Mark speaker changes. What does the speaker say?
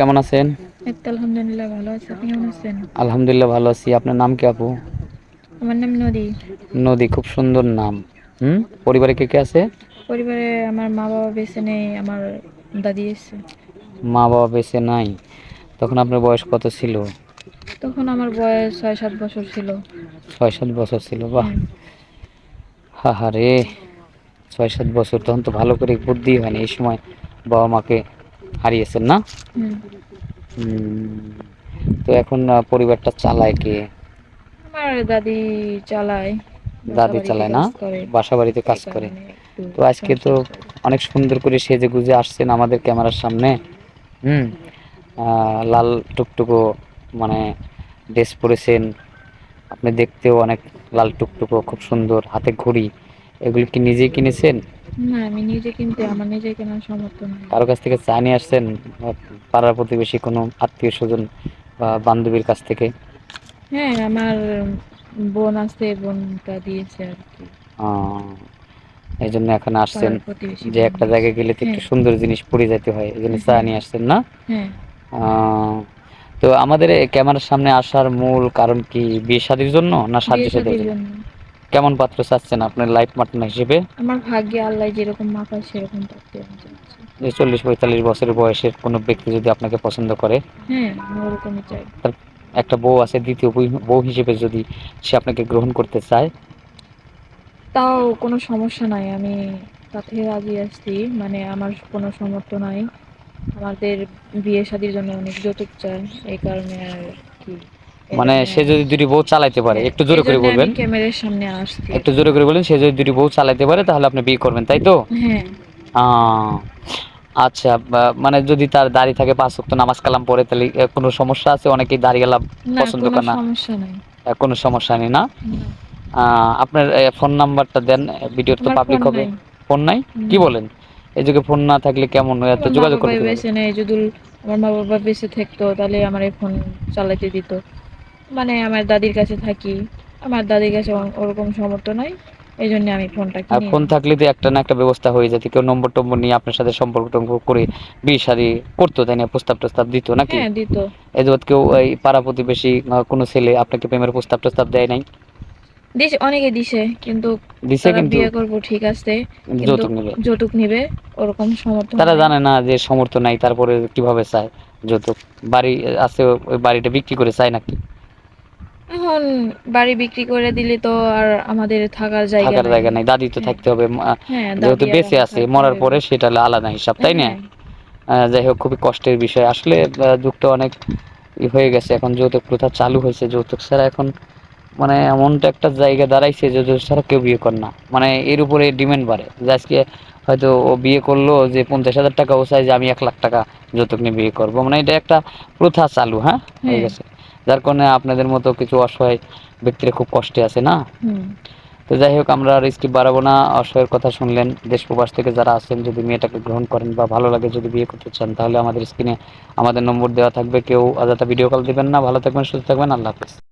Speaker 1: কেমন আছেন?
Speaker 2: আলহামদুলিল্লাহ ভালো আছি। আপনি কেমন আছেন?
Speaker 1: আলহামদুলিল্লাহ ভালো আছি। আপনার নাম কি আপু?
Speaker 2: আমার নাম নদী।
Speaker 1: নদী খুব সুন্দর নাম। হুম? পরিবারে কে কে আছে?
Speaker 2: পরিবারে আমার মা বাবা বেঁচে নেই আমার দাদি এসেছে
Speaker 1: মা বাবা বেঁচে নাই। তখন আপনার বয়স কত ছিল?
Speaker 2: তখন আমার বয়স ছয় সাত বছর ছিল।
Speaker 1: ছয় সাত বছর ছিল বাহ। হা হা রে। ছয় সাত বছর তখন তো ভালো করে বুদ্ধি হয়নি এই সময় বাবা মাকে হারিয়েছেন না? তো এখন পরিবারটা চালায় কে?
Speaker 2: আমার দাদি চালায়
Speaker 1: দাদি চালায় না? বাসা বাড়িতে কাজ করে। তো আজকে তো অনেক সুন্দর করে সেজে গুজে আসছেন আমাদের ক্যামেরার সামনে। হুম। লাল টুকটুকো মানে ড্রেস পরেছেন। আপনি দেখতেও অনেক লাল টুকটুকো খুব সুন্দর হাতে ঘড়ি। এগুলি কি নিজেই কিনেছেন?
Speaker 2: না আমি নিজে কিনতে আমার নিজে কেনার সামর্থ্য নেই।
Speaker 1: কারও কাছ থেকে চা নিয়ে আসছেন পাড়ার প্রতিবেশী কোনো আত্মীয় স্বজন বা বান্ধবীর কাছ থেকে?
Speaker 2: হ্যাঁ আমার বোন আছে বোনটা দিয়েছে আর কি।
Speaker 1: এই জন্য এখানে আসছেন যে একটা জায়গায় গেলে তো একটু
Speaker 2: হ্যাঁ।
Speaker 1: সুন্দর জিনিস পরে যেতে হয় এই জন্য চা
Speaker 2: হ্যাঁ।
Speaker 1: নিয়ে আসছেন না?
Speaker 2: হ্যাঁ।
Speaker 1: তো আমাদের ক্যামেরার সামনে আসার মূল কারণ কি বিয়ে শাদীর জন্য না সাহায্য জন্য?
Speaker 2: জন্য।
Speaker 1: কেমন পাত্র চাচ্ছেন আপনার লাইফ পার্টনার হিসেবে?
Speaker 2: আমার ভাগ্যে আল্লাহ যেরকম মাপায় সেরকম পারতে আমি চাচ্ছি।
Speaker 1: যে চল্লিশ পঁয়তাল্লিশ বছরের বয়সের কোনো ব্যক্তি যদি আপনাকে পছন্দ করে?
Speaker 2: হ্যাঁ আমি ওরকমই চাই।
Speaker 1: তার একটা বউ আছে দ্বিতীয় বউ- বউ হিসেবে যদি সে আপনাকে গ্রহণ করতে চায়?
Speaker 2: তাও কোনো সমস্যা নাই আমি তাতে রাজি আসছি মানে আমার কোনো সমর্থ নাই। আমাদের বিয়ে শাদির জন্য অনেক যৌতুক চাই এই কারণে আর কি।
Speaker 1: মানে সে যদি দুটি বউ চালাইতে পারে একটু জোরে করে বলবেন?
Speaker 2: ক্যামেরার সামনে আসছি।
Speaker 1: একটু জোরে করে বলবেন সে যদি দুটি বউ চালাইতে পারে তাহলে আপনি বিয়ে করবেন তাই তো?
Speaker 2: হ্যাঁ।
Speaker 1: আচ্ছা মানে যদি তার দাড়ি থাকে পাঁচ ওয়াক্ত নামাজ কালাম পড়ে তাহলে কোনো সমস্যা আছে? অনেকেই দাড়িওয়ালা
Speaker 2: না
Speaker 1: পছন্দ করে না। কোনো সমস্যা নেই না? আপনার ফোন নাম্বারটা দেন ভিডিও তো পাবলিক হবে। ফোন নাই? কি বলেন? এই যুগে ফোন না থাকলে কেমন? হয় এত যোগাযোগ করতে
Speaker 2: বেঁচে নেই যদি আমার মা বাবা বেঁচে থাকতো তাহলে আমার এই ফোন চালাতে দিত। মানে আমার দাদির কাছে থাকি। আমার দাদির কাছে ওর- ওরকম সামর্থ্য নাই। এই জন্য আমি ফোনটা
Speaker 1: আর
Speaker 2: কিনি
Speaker 1: ফোন থাকলে তো একটা না একটা ব্যবস্থা হয়ে যেত। কেউ নম্বর টম্বর নিয়ে আপনার সাথে সম্পর্ক টম্পর্ক করে বিয়ে শাদী করতো তাই না? প্রস্তাব টস্তাব দিত নাকি?
Speaker 2: হ্যাঁ দিত।
Speaker 1: এই যাবৎ কেউ এই পাড়া প্রতিবেশী কোনো ছেলে আপনাকে প্রেমের প্রস্তাব টস্তাব দেয় নাই?
Speaker 2: দিছে অনেকে দিছে কিন্তু
Speaker 1: দিছে
Speaker 2: তারা
Speaker 1: কিন্তু
Speaker 2: বিয়ে করব ঠিক আছে
Speaker 1: যৌতুক নেবে।
Speaker 2: যৌতুক নিবে ওরকম সমর্থন
Speaker 1: তারা জানে না যে সমর্থ নাই তারপরে কীভাবে চায় যৌতুক? বাড়ি আছে ওই বাড়িটা বিক্রি করে চায় নাকি?
Speaker 2: এখন বাড়ি বিক্রি করে দিলে তো আর আমাদের থাকার জায়গা
Speaker 1: থাকার জায়গা নাই। দাদি তো
Speaker 2: হ্যাঁ।
Speaker 1: থাকতে হবে
Speaker 2: হ্যাঁ
Speaker 1: যেহেতু বেঁচে আছে মরার পরে সেটা আলাদা হিসাব তাই না?
Speaker 2: হ্যাঁ,
Speaker 1: যাই হোক খুবই কষ্টের বিষয়। আসলে যুগটা অনেক হয়ে গেছে। এখন যৌতুক প্রথা চালু হয়েছে। যৌতুক ছাড়া এখন মানে এমনটা একটা জায়গা দাঁড়াইছে যে যৌতুক ছাড়া কেউ বিয়ে করে না। মানে এর উপরে ডিমান্ড বাড়ে। যে আজকে হয়তো ও বিয়ে করল যে পঞ্চাশ হাজার টাকা ও চাই যে আমি এক লাখ টাকা যৌতুক নিয়ে বিয়ে করব। মানে এটা একটা প্রথা চালু হ্যাঁ? হয়ে।
Speaker 2: হ্যাঁ।
Speaker 1: গেছে। যার কারণে আপনাদের মতো কিছু অসহায় ব্যক্তিরা খুব কষ্টে আছে না? তো যাই হোক আমরা আর স্কিপ বাড়াবো না। অসহায়ের কথা শুনলেন দেশ প্রবাস থেকে যারা আছেন যদি মেয়েটাকে গ্রহণ করেন বা ভালো লাগে যদি বিয়ে করতে চান তাহলে আমাদের স্ক্রিনে আমাদের নম্বর দেওয়া থাকবে। কেউ অযথা ভিডিও কল দেবেন না। ভালো থাকবেন সুস্থ থাকবেন। আল্লাহ হাফেজ।